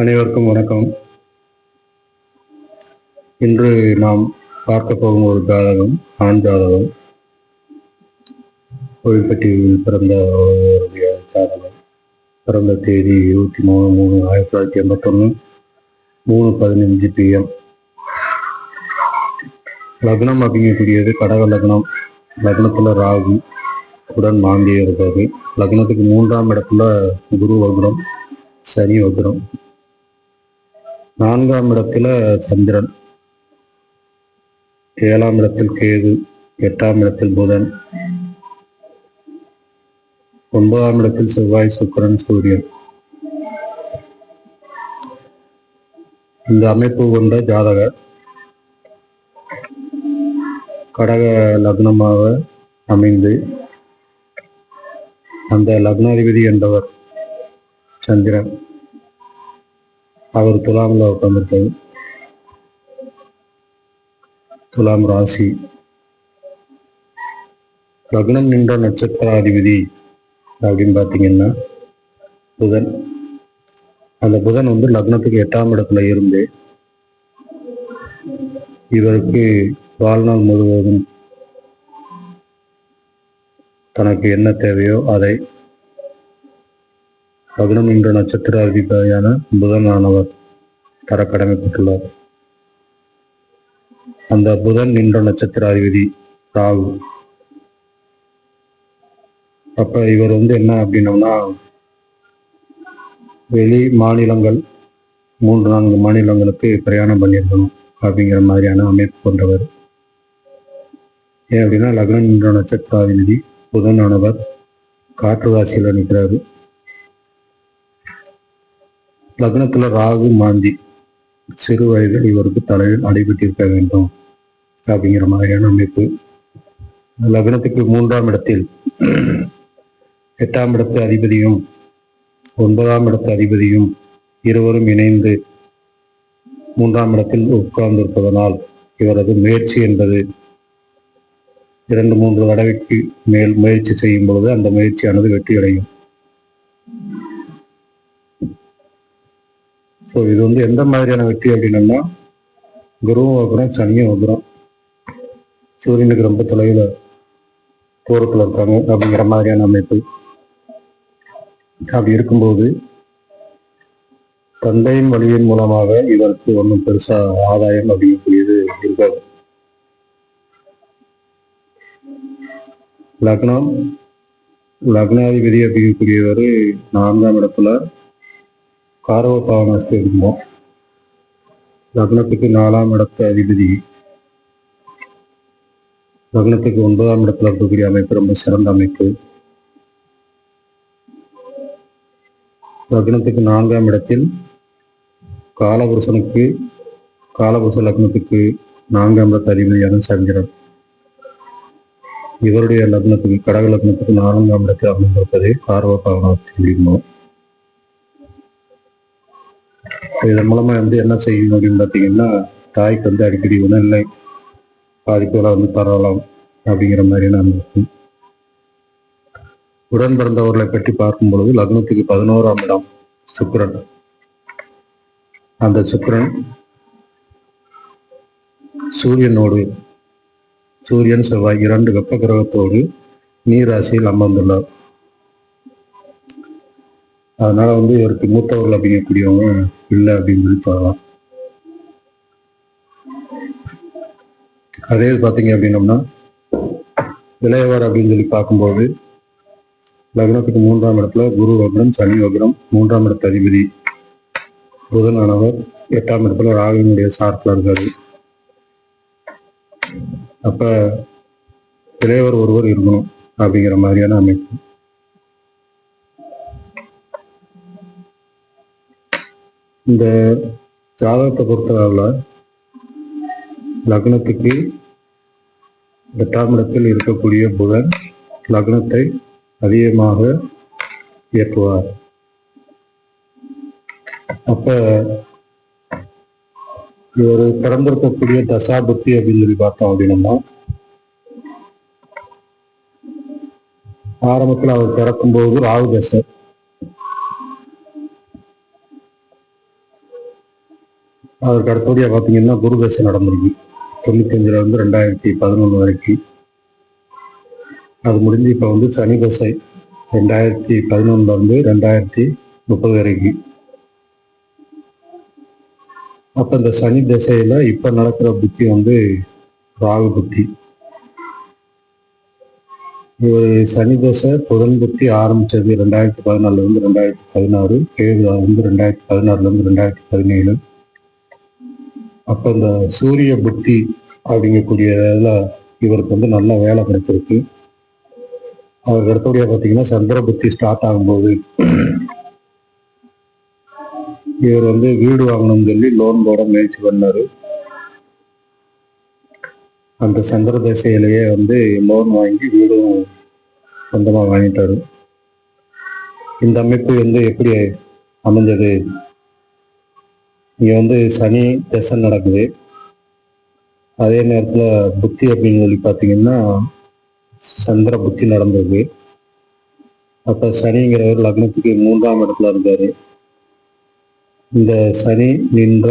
அனைவருக்கும் வணக்கம். இன்று நாம் பார்க்க போகும் ஒரு ஜாதகம் ஆண் ஜாதகம். கோயில்பட்டியில் பிறந்த ஒருவருடைய ஜாதகம் பிறந்த தேதி இருபத்தி மூணு மூணு ஆயிரத்தி தொள்ளாயிரத்தி எண்பத்தொன்று மூணு பதினஞ்சு பிஎம் லக்னம் அப்படிங்கக்கூடியது கடக லக்னம். லக்னத்தில் ராகு உடன் மாந்தியம் இருக்காது லக்னத்துக்கு மூன்றாம் இடத்துல குரு வக்ரம் சனி வக்ரம். நான்காம் இடத்துல சந்திரன். ஏழாம் இடத்தில் கேது எட்டாம் இடத்தில் புதன். ஒன்பதாம் இடத்தில் செவ்வாய் சுக்கிரன் சூரியன். இந்த அமைப்பு கொண்ட ஜாதகர் கடக லக்னமாக அமைந்து அந்த லக்னாதிபதி என்பவர் சந்திரன். அவர் துலாமில் உட்காந்துருக்காரு துலாம் ராசி. லக்னம் நின்ற நட்சத்திராதிபதி அப்படின்னு பார்த்தீங்கன்னா புதன். அந்த புதன் வந்து லக்னத்துக்கு எட்டாம் இடத்துல இருந்து இவருக்கு வாழ்நாள் முழுவதும் தனக்கு என்ன தேவையோ அதை லக்னம் என்ற நட்சத்திர அதிபதியான புதனானவர் தர கடமைப்பட்டுள்ளார் அந்த புதன் என்ற நட்சத்திர அதிபதி ராகு. அப்ப இவர் வந்து என்ன அப்படின்னம்னா வெளி மாநிலங்கள் மூன்று நான்கு மாநிலங்களுக்கு பிரயாணம் பண்ணியிருக்கணும் அப்படிங்கிற மாதிரியான அமைப்பு கொண்டவர். ஏன் அப்படின்னா லக்னம் என்ற நட்சத்திராதிபதி புதனானவர் காற்று ராசியில் நிற்கிறாரு. லக்னத்துல ராகு மாந்தி சிறு வயதில் இவருக்கு தலையில் அடிபட்டிருக்க வேண்டும் அப்படிங்கிற மாதிரியான அமைப்பு. லக்னத்துக்கு மூன்றாம் இடத்தில் எட்டாம் இடத்து அதிபதியும் ஒன்பதாம் இடத்து அதிபதியும் இருவரும் இணைந்து மூன்றாம் இடத்தில் உட்கார்ந்திருப்பதனால் இவரது முயற்சி என்பது இரண்டு மூன்று தடவைக்கு மேல் முயற்சி செய்யும் பொழுது அந்த முயற்சியானது வெற்றியடையும். ஸோ இது வந்து எந்த மாதிரியான வெற்றி அப்படின்னம்னா குருவும் வகுரம் சனியும் வகுரம். சூரியனுக்கு ரொம்ப தொலைவில் தூரத்தில் இருக்காங்க அப்படிங்கிற மாதிரியான அமைப்பு. அப்படி இருக்கும்போது தந்தையின் வழியின் மூலமாக இதற்கு ஒன்றும் பெருசா ஆதாயம் அப்படிங்கக்கூடியது இருக்காது. லக்னம் லக்னாதிபதி அப்படிங்கக்கூடியவர் நான்காம் இடத்துல காரவ பாவனஸ்து இருந்தோம் லக்னத்துக்கு நாலாம் இடத்து அதிபதி. லக்னத்துக்கு ஒன்பதாம் இடத்துல இருக்கக்கூடிய அமைப்பு ரொம்ப சிறந்த அமைப்பு. லக்னத்துக்கு நான்காம் இடத்தில் காலபுருஷனுக்கு காலபுருஷ லக்னத்துக்கு நான்காம் இடத்து அதிபதியான சந்திரன். இவருடைய லக்னத்துக்கு கடக லக்னத்துக்கு நான்காம் இடத்தில் அமைந்திருப்பது காரவ பாவனஸ்து அப்படிம்போம் இதன் மூலமா வந்து என்ன செய்யும் அப்படின்னு பார்த்தீங்கன்னா தாய்க்கு வந்து அடிக்கடி உணர்நிலை பாதிப்புகளை வந்து பரவலாம் அப்படிங்கிற மாதிரியான இருக்கும் உடன் பிறந்தவர்களை பற்றி பார்க்கும் பொழுது லக்னத்துக்கு பதினோராம் இடம் சுக்கிரன். அந்த சுக்கிரன் சூரியனோடு சூரியன் செவ்வாய் இரண்டு வெப்ப கிரகத்தோடு நீராசியில் அமர்ந்துள்ளார். அதனால வந்து இவருக்கு மூத்தவர்கள் அப்படிங்கக்கூடியவங்க இல்லை அப்படின்னு சொல்லி சொல்லலாம். அதே பார்த்தீங்க அப்படின்னம்னா இளையவர் அப்படின்னு சொல்லி பார்க்கும்போது லக்னத்துக்கு மூன்றாம் இடத்துல குரு வக்ரம் சனி வக்ரம் மூன்றாம் இடத்து அதிபதி புதனானவர் எட்டாம் இடத்துல ராகுவினுடைய சார்பில் இருக்காரு. அப்ப இளையவர் ஒருவர் இருக்கணும் அப்படிங்கிற மாதிரியான அமைப்பு. இந்த ஜாதகத்தை பொறுத்தளவில் லக்னத்துக்கு எட்டாம் இடத்தில் இருக்கக்கூடிய புதன் லக்னத்தை அதிகமாக இயக்குவார் அப்ப இவர் பிறந்திருக்கக்கூடிய தசா அப்படின்னு சொல்லி பார்த்தோம் அப்படின்னா ஆரம்பத்தில் அவர் பிறக்கும்போது ராகு தசை. அதற்கு அடுத்தபடியாக பார்த்தீங்கன்னா குரு தசை நடந்திருக்கு தொண்ணூத்தஞ்சுல இருந்து ரெண்டாயிரத்தி பதினொன்று வரைக்கும். அது முடிஞ்சு இப்போ வந்து சனி தசை ரெண்டாயிரத்தி பதினொன்றுல இருந்து ரெண்டாயிரத்தி முப்பது வரைக்கும். அப்போ இந்த சனி திசையில் இப்போ நடக்கிற புத்தி வந்து ராகு புத்தி. ஒரு சனி தசை புதன் புத்தி ஆரம்பிச்சது ரெண்டாயிரத்தி பதினாலுல இருந்து ரெண்டாயிரத்தி பதினாறு கேது வந்து ரெண்டாயிரத்தி பதினாறுல இருந்து ரெண்டாயிரத்தி பதினேழு. அப்ப இந்த சூரிய புத்தி அப்படிங்கக்கூடிய இதுல இவருக்கு வந்து நல்ல வேலை கிடைச்சிருக்கு. அவருக்கு அடுத்தபடியா பாத்தீங்கன்னா சந்திர புத்தி ஸ்டார்ட் ஆகும்போது இவர் வந்து வீடு வாங்கணும்னு சொல்லி லோன் போட முயற்சி பண்ணாரு. அந்த சந்திர திசையிலேயே வந்து லோன் வாங்கி வீடும் சொந்தமாக வாங்கிட்டாரு. இந்த அமைப்பு வந்து எப்படி அமைஞ்சது? இங்கே வந்து சனி திசை நடக்குது. அதே நேரத்தில் புத்தி அப்படின்னு சொல்லி பார்த்தீங்கன்னா சந்திர புத்தி நடந்தது அப்போ சனிங்கிறவர் லக்னத்துக்கு மூன்றாம் இடத்துல இருந்தாரு இந்த சனி நின்ற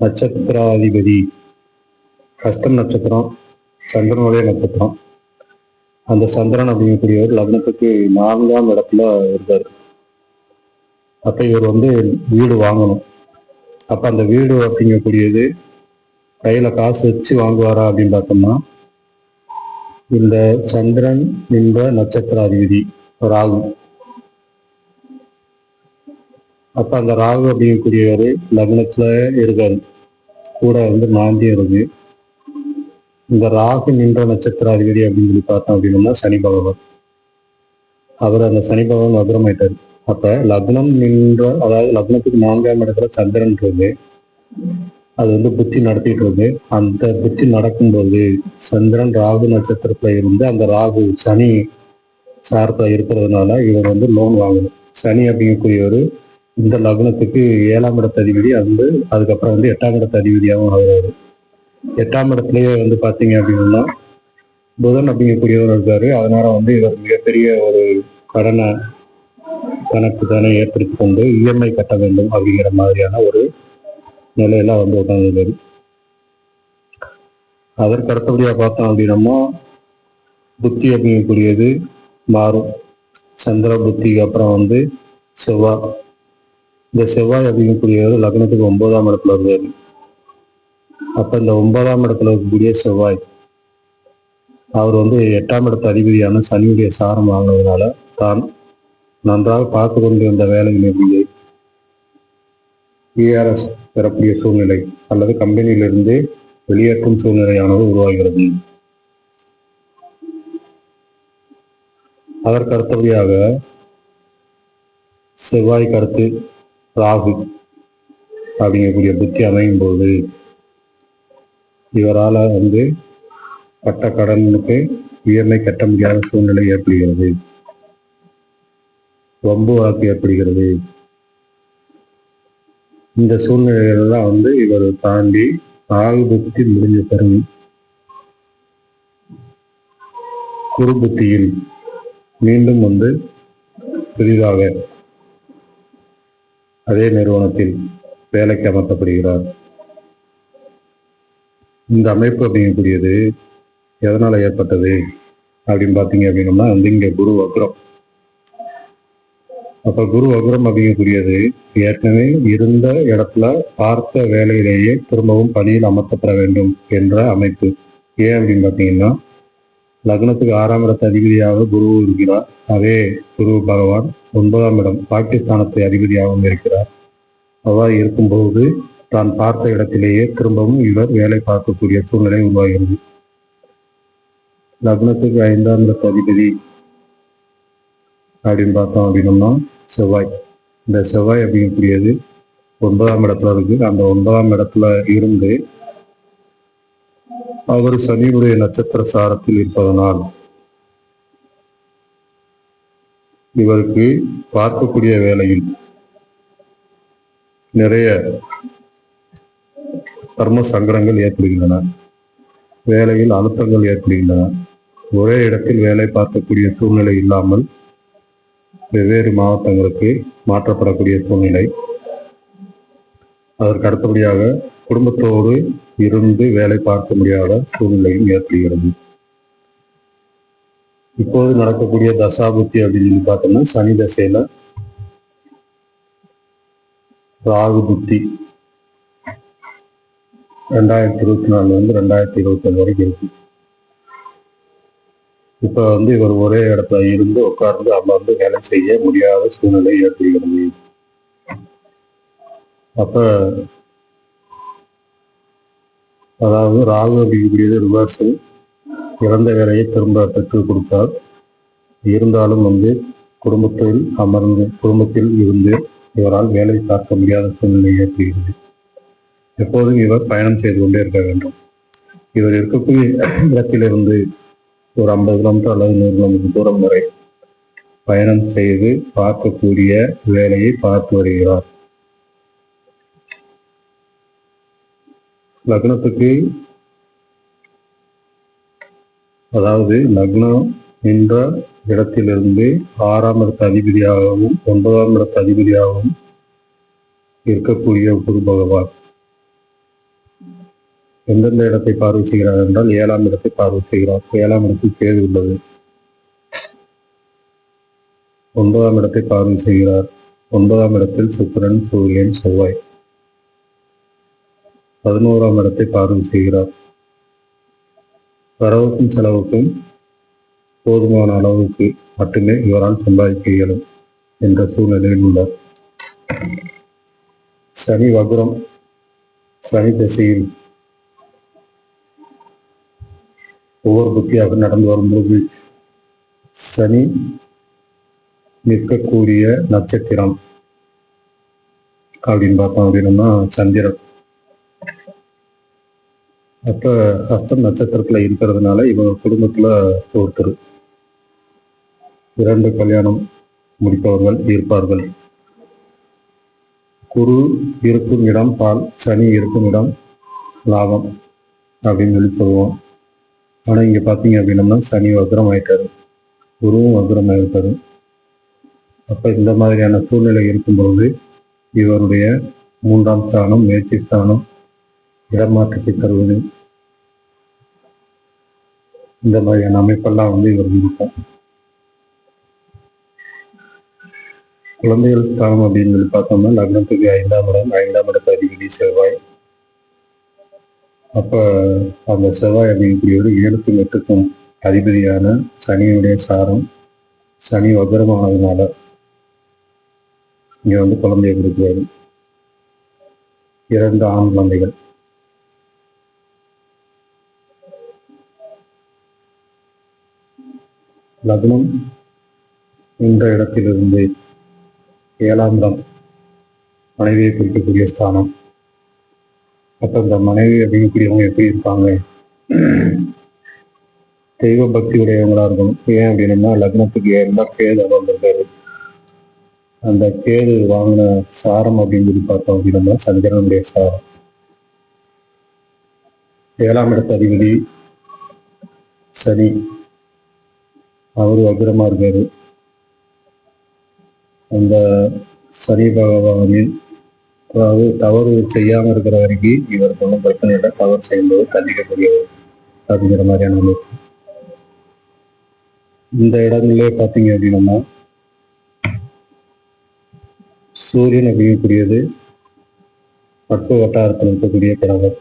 நட்சத்திராதிபதி. கஷ்டம் நட்சத்திரம் சந்திரனுடைய நட்சத்திரம். அந்த சந்திரன் அப்படிங்கக்கூடியவர் லக்னத்துக்கு நான்காம் இடத்துல இருந்தார் அப்போ இவர் வந்து வீடு வாங்கணும். அப்ப அந்த வீடு அப்படிங்கக்கூடியது கையில காசு வச்சு வாங்குவாரா அப்படின்னு பார்த்தோம்னா இந்த சந்திரன் நின்ற நட்சத்திராதிபதி ராகு. அப்ப அந்த ராகு அப்படிங்கக்கூடியவர் லக்னத்தில் இருக்காரு. கூட வந்து நாந்தி இருக்கு. இந்த ராகு நின்ற நட்சத்திர அதிபதி அப்படின்னு சொல்லி பார்த்தோம் அப்படின்னா சனி பகவான். அவர் அந்த சனி பகவான் வக்ரமாயிட்டாரு. அப்ப லக்னம் நின்ற அதாவது லக்னத்துக்கு நான்காம் இடத்துல சந்திரன் இருக்கு. அது வந்து புத்தி நடத்திட்டு இருக்கு. அந்த புத்தி நடக்கும்போது சந்திரன் ராகு நட்சத்திரத்துல இருந்து அந்த ராகு சனி சாரத்துல இருக்கிறதுனால இவர் வந்து லோன் வாங்கணும் சனி அப்படிங்கக்கூடியவர் இந்த லக்னத்துக்கு ஏழாம் இடத்த அதிபதி வந்து அதுக்கப்புறம் வந்து எட்டாம் இடத்த அதிபதியாகவும் ஆகிறாரு. எட்டாம் இடத்துலயே வந்து பாத்தீங்க அப்படின்னா புதன் அப்படிங்கக்கூடியவர் இருக்காரு. அதனால வந்து இவர் மிகப்பெரிய ஒரு கடனை கணக்கு தானே ஏற்படுத்தி கொண்டு இஎம்ஐ கட்ட வேண்டும் அப்படிங்கிற மாதிரியான ஒரு நிலையெல்லாம் வந்து உட்காந்துருக்காரு அதற்கு அடுத்தபடியா பார்த்தோம் அப்படின்னம்மா புத்தி அப்படிங்கக்கூடியது மாறும். சந்திர புத்திக்கு அப்புறம் வந்து செவ்வாய். இந்த செவ்வாய் அப்படிங்கக்கூடியவர் லக்னத்துக்கு ஒன்பதாம் இடத்துல இருக்காரு. அப்ப இந்த ஒன்பதாம் இடத்துல இருக்கக்கூடிய செவ்வாய் அவர் வந்து எட்டாம் இடத்து அதிபதியான சனியுடைய சாரம் வாங்கினதுனால தான் நன்றாக பார்த்து கொண்டிருந்த வேலைகளிலிருந்து பிஆர்எஸ் பெறக்கூடிய சூழ்நிலை அல்லது கம்பெனியிலிருந்து வெளியேற்றும் சூழ்நிலையானது உருவாகிறது. அதற்கு அடுத்தபடியாக செவ்வாய் கருத்து ராகு அப்படிங்கக்கூடிய புத்தி அமையும் போது இவரால் வந்து பட்ட கடனுக்கு உயர்மை கட்ட முடியாத சூழ்நிலை ஏற்படுகிறது. வம்பு வாக்கு ஏற்படுகிறது இந்த சூழ்நிலைகள்லாம் வந்து இவர் தாண்டி ஆகு முடிஞ்ச பிறகு குருபுத்தியில் மீண்டும் வந்து புதிதாக அதே நிறுவனத்தில் வேலைக்கு அமர்த்தப்படுகிறார். இந்த அமைப்பு அப்படிங்கக்கூடியது எதனால ஏற்பட்டது அப்படின்னு பார்த்தீங்க அப்படின்னோம்னா வந்து இங்கே குரு வக்ரம். அப்ப குரு அகுரம் அப்படிங்கக்கூடியது ஏற்கனவே இருந்த இடத்துல பார்த்த வேலையிலேயே திரும்பவும் பணியில் அமர்த்தப்பட வேண்டும் என்ற அமைப்பு. ஏன் அப்படின்னு பார்த்தீங்கன்னா லக்னத்துக்கு ஆறாம் இடத்து அதிபதியாக குரு இருக்கிறார். அதே குரு பகவான் ஒன்பதாம் இடம் பாகிஸ்தானத்தை அதிபதியாகவும் இருக்கிறார். அவ்வாறு இருக்கும்போது தான் பார்த்த இடத்திலேயே திரும்பவும் இவர் வேலை பார்க்கக்கூடிய சூழ்நிலை உருவாகிறது. லக்னத்துக்கு ஐந்தாம் இடத்து அதிபதி அப்படின்னு பார்த்தோம் அப்படின்னோம்னா செவ்வாய். இந்த செவ்வாய் அப்படிங்கக்கூடியது ஒன்பதாம் இடத்துல இருக்கு. அந்த ஒன்பதாம் இடத்துல இருந்து அவர் சனியுடைய நட்சத்திர சாரத்தில் இருப்பதனால் இவருக்கு பார்க்கக்கூடிய வேலையில் நிறைய கர்ம சங்கடங்கள் ஏற்படுகின்றன. வேலையில் அழுத்தங்கள் ஏற்படுகின்றன. ஒரே இடத்தில் வேலை பார்க்கக்கூடிய சூழ்நிலை இல்லாமல் வெவ்வேறு மாவட்டங்களுக்கு மாற்றப்படக்கூடிய சூழ்நிலை. அதற்கு அடுத்தபடியாக குடும்பத்தோடு இருந்து வேலை பார்க்க முடியாத சூழ்நிலையும் ஏற்படுகிறது. இப்போது நடக்கக்கூடிய தசாபுத்தி அப்படின்னு சொல்லி பார்த்தோம்னா சனி தசையில ராகு புத்தி ரெண்டாயிரத்தி இருபத்தி நாலுல இருந்து ரெண்டாயிரத்தி இருபத்தி ஏழு வரைக்கும் இருக்கு. இப்ப வந்து இவர் ஒரே இடத்துல இருந்து உட்கார்ந்து அமர்ந்து வேலை செய்ய முடியாத சூழ்நிலை ஏற்படுகிறது. அப்ப அதாவது ராகு அப்படிங்கக்கூடியது ரிவர்ஸ் இறந்த வேலையை திரும்ப பெற்றுக் கொடுத்தார். இருந்தாலும் வந்து குடும்பத்தில் அமர்ந்து குடும்பத்தில் இருந்து இவரால் வேலை பார்க்க முடியாத சூழ்நிலை ஏற்படுகிறது. எப்போதும் இவர் பயணம் செய்து கொண்டே இருக்க வேண்டும். இவர் இருக்கக்கூடிய இடத்திலிருந்து ஒரு ஐம்பது கிலோமீட்டர் அல்லது நூறு கிலோமீட்டர் தூரம் வரை பயணம் செய்து பார்க்கக்கூடிய வேலையை பார்த்து வருகிறார். லக்னத்துக்கு அதாவது லக்னம் என்ற இடத்திலிருந்து ஆறாம் இடத்து அதிபதியாகவும் ஒன்பதாம் இடத்து அதிபதியாகவும் இருக்கக்கூடிய குரு பகவான். எந்தெந்த இடத்தை பார்வை செய்கிறார் என்றால் ஏழாம் இடத்தை பார்வை செய்கிறார். ஏழாம் இடத்தில் கேது உள்ளது. ஒன்பதாம் இடத்தை பார்வை செய்கிறார். ஒன்பதாம் இடத்தில் சுக்கிரன் சூரியன் செவ்வாய். பதினோராம் இடத்தை பார்வை செய்கிறார். வரவுக்கும் செலவுக்கும் போதுமான அளவுக்கு மட்டுமே இவரால் சம்பாதிக்க இயலும் என்ற சூழ்நிலையில் உள்ளார். சனி வகுரம் சனி திசையில் ஒவ்வொரு புத்தியாக நடந்து வரும்போது சனி நிற்கக்கூடிய நட்சத்திரம் அப்படின்னு பார்த்தோம் அப்படின்னா சந்திரன். அப்ப ஹஸ்தம் நட்சத்திரத்துல இருக்கிறதுனால இவங்க குடும்பத்துல ஒருத்தர் இரண்டு கல்யாணம் முடிப்பவர்கள் இருப்பார்கள். குரு இருக்கும் இடம் பால் சனி இருக்கும் இடம் லாபம் அப்படின்னு சொல்லி சொல்லுவோம். ஆனால் இங்க பார்த்தீங்க அப்படின்னம்னா சனி வக்ரம் ஆயிட்டாரு. குருவும் வக்ரம் ஆகிட்டாரு அப்போ இந்த மாதிரியான சூழ்நிலை இருக்கும்பொழுது இவருடைய மூன்றாம் ஸ்தானம் முயற்சி ஸ்தானம் இடமாற்றத்தை தருவது இந்த மாதிரியான அமைப்பெல்லாம் வந்து இவர் இருக்கும் குழந்தைகள் ஸ்தானம் அப்படின்னு சொல்லி பார்த்தோம்னா லக்னத்துக்கு ஐந்தாம் இடம் ஐந்தாம் இடத்து அதிபதி செவ்வாய் அப்ப அந்த செவ்வாய் அப்படிங்கக்கூடியவர் ஏழுக்கும் எட்டுக்கும் அதிபதியான சனியுடைய சாரம் சனி வக்ரமானதுனால இங்க வந்து குழந்தையை கொடுக்குறாரு இரண்டு ஆண் குழந்தைகள். லக்னம் என்ற இடத்திலிருந்து ஏழாம் இடம் மனைவியை குறிக்கக்கூடிய ஸ்தானம். அப்ப இந்த மனைவி அப்படிங்கக்கூடியவங்க எப்படி இருப்பாங்க? தெய்வ பக்தி உடையவங்களா இருக்கணும். ஏன் அப்படின்னா லக்னத்துக்கு ஏறினா கேது அமர்ந்திருக்காரு. அந்த கேது வாங்கின சாரம் அப்படின்னு சொல்லி பார்த்தோம் அப்படின்னா சந்திரனுடைய சாரம். ஏழாம் இடத்து அதிபதி சனி. அவரு அக்ரமா இருக்காரு. அந்த சனி பகவானின் அதாவது தவறு செய்யாம இருக்கிற வரைக்கும் இவருக்கு ஒன்றும் பிரச்சனை இல்லை தவறு செய்யும்போது தண்டிக்கக்கூடியவர் அப்படிங்கிற மாதிரியான அமைப்பு. இந்த இடங்களே பார்த்தீங்க அப்படின்னா சூரியன் அப்படிங்கக்கூடியது பட்டு வட்டாரத்தில் இருக்கக்கூடிய கடவுள்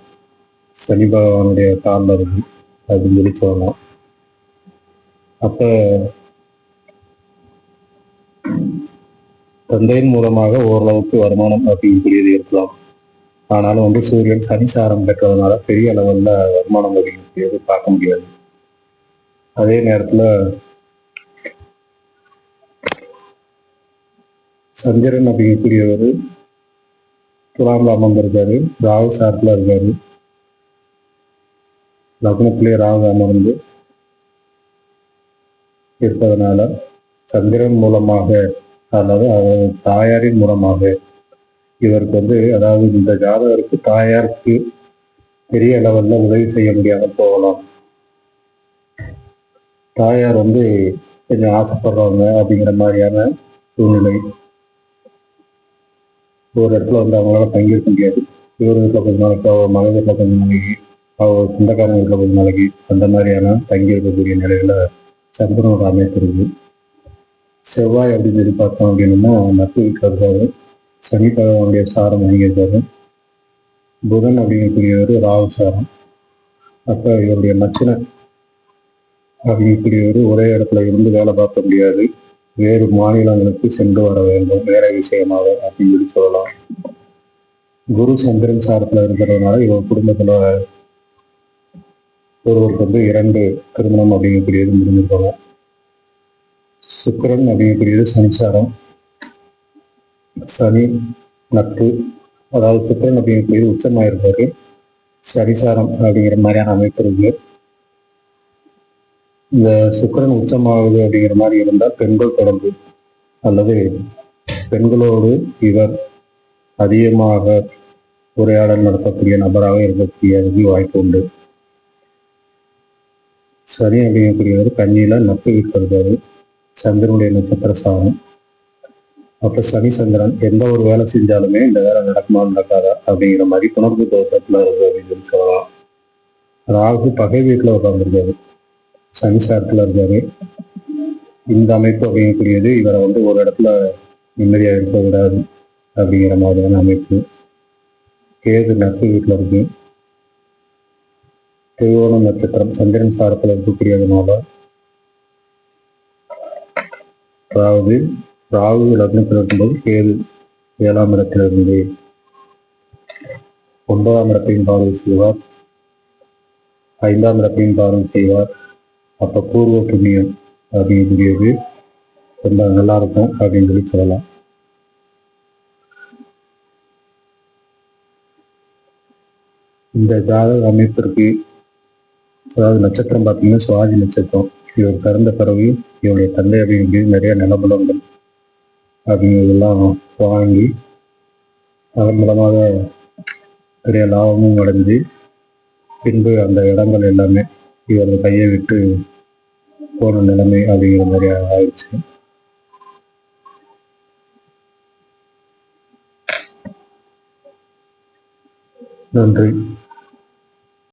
சனி பகவானுடைய காலில் இருக்கு அப்படின்னு சொல்லி சொல்லலாம். அப்ப தந்தையின் மூலமாக ஓரளவுக்கு வருமானம் அப்படிங்கக்கூடியது இருக்கலாம். ஆனாலும் வந்து சூரியன் சனிசாரம் பெற்றதுனால பெரிய அளவில் வருமானம் அப்படிங்கக்கூடியது பார்க்க முடியாது. அதே நேரத்தில் சந்திரன் அப்படிங்கக்கூடியவர் துலாம்ல அமர்ந்திருக்காரு ராகு சாரத்துல இருக்காரு. லக்னத்திலே ராகு அமர்ந்து இருப்பதனால சந்திரன் மூலமாக அதாவது அவர் தாயாரின் மூலமாக. இவருக்கு வந்து அதாவது இந்த ஜாதகருக்கு தாயாருக்கு பெரிய லெவல்ல உதவி செய்ய முடியாமல் போகலாம். தாயார் வந்து கொஞ்சம் ஆசைப்படுறவங்க அப்படிங்கிற மாதிரியான சூழ்நிலை. ஒரு இடத்துல வந்து அவங்களால தங்கியிருக்க முடியாது. இவர் வீட்டில் கொஞ்ச நாளைக்கு அவர் மகன் வீட்டில் கொஞ்ச நாளைக்கு அவர் சொந்தக்காரங்க வீட்டில் கொஞ்ச நாளைக்கு அந்த மாதிரியான தங்கியிருக்கக்கூடிய நிலையில சந்திரனோட அமைப்பு இருக்குது. செவ்வாய் அப்படின்னு சொல்லி பார்த்தோம் அப்படின்னா நட்பு வீட்டில் இருக்காரு சனி பகவானுடைய சாரம் வாங்கியிருக்காரு புதன் அப்படிங்கக்கூடியவர் ராகு சாரம். அப்போ இவருடைய நச்சின அப்படிங்கக்கூடியவர் ஒரே இடத்துல இருந்து வேலை பார்க்க முடியாது. வேறு மாநிலங்களுக்கு சென்று வர வேண்டும். வேலை விஷயமாக அப்படின்னு சொல்லி சொல்லலாம். குரு சந்திரன் சாரத்தில் இருக்கிறதுனால இவர் குடும்பத்தில் ஒருவருக்கு வந்து இரண்டு திருமணம் அப்படிங்கக்கூடியது முடிஞ்சிருக்கணும். சுக்கரன் அப்படிங்கக்கூடியது சனிசாரம் சனி நட்பு. அதாவது சுக்கரன் அப்படிங்கக்கூடியது உச்சமாயிருப்பாரு சனிசாரம் அப்படிங்கிற மாதிரியான அமைப்பு இருக்கு. இந்த சுக்கரன் உச்சமாகுது அப்படிங்கிற மாதிரி இருந்தால் பெண்கள் தொடர்பு. அல்லது பெண்களோடு இவர் அதிகமாக உரையாடல் நடத்தக்கூடிய நபராக இருக்கக்கூடிய வாய்ப்பு உண்டு. சனி அப்படிங்கக்கூடியவர் கண்ணியில நட்பு இருக்கிறது சந்திரனுடைய நட்சத்திர சாரம் சனி சந்திரன் எந்த ஒரு வேலை செஞ்சாலுமே இந்த வேலை நடக்குமா நடக்காதா அப்படிங்கிற மாதிரி புணர்வு தோற்றத்துல இருக்கு அப்படின்னு சொல்லி சொல்லலாம். ராகு பகை வீட்டில் உட்காந்துருக்காரு சனி சாரத்துல இருக்காரு. இந்த அமைப்பு அப்படிங்கக்கூடியது இவரை வந்து ஒரு இடத்துல நிம்மதியாக இருக்க விடாது அப்படிங்கிற மாதிரியான அமைப்பு. கேது நட்பு வீட்டில் இருக்கு. திருவோணம் நட்சத்திரம் சந்திரன் சாரத்தில் இருக்கக்கூடியதுனால அதாவது ராகு லக்னத்தில் இருக்கும்போது கேது ஏழாம் இடத்திலிருந்து ஒன்பதாம் இடத்தையும் பார்வை செய்வார். ஐந்தாம் இடத்தையும் பார்வை செய்வார். அப்ப பூர்வ புண்ணியம் அப்படிங்கிறது ரொம்ப நல்லா இருக்கும் அப்படின்னு சொல்லி சொல்லலாம். இந்த ஜாதக அமைப்பிற்கு அதாவது நட்சத்திரம் பார்த்தீங்கன்னா சுவாதி நட்சத்திரம். இவர் பிறந்த பிறகு இவருடைய தந்தை அப்படிங்கிறது நிறைய நிலபலங்கள் அப்படிங்கிறதெல்லாம் வாங்கி அதன் மூலமாக பெரிய லாபமும் அடைஞ்சு பின்பு அந்த இடங்கள் எல்லாமே இவரது கையை விட்டு போன நிலைமை அப்படிங்கிற மாதிரி ஆயிடுச்சு. நன்றி.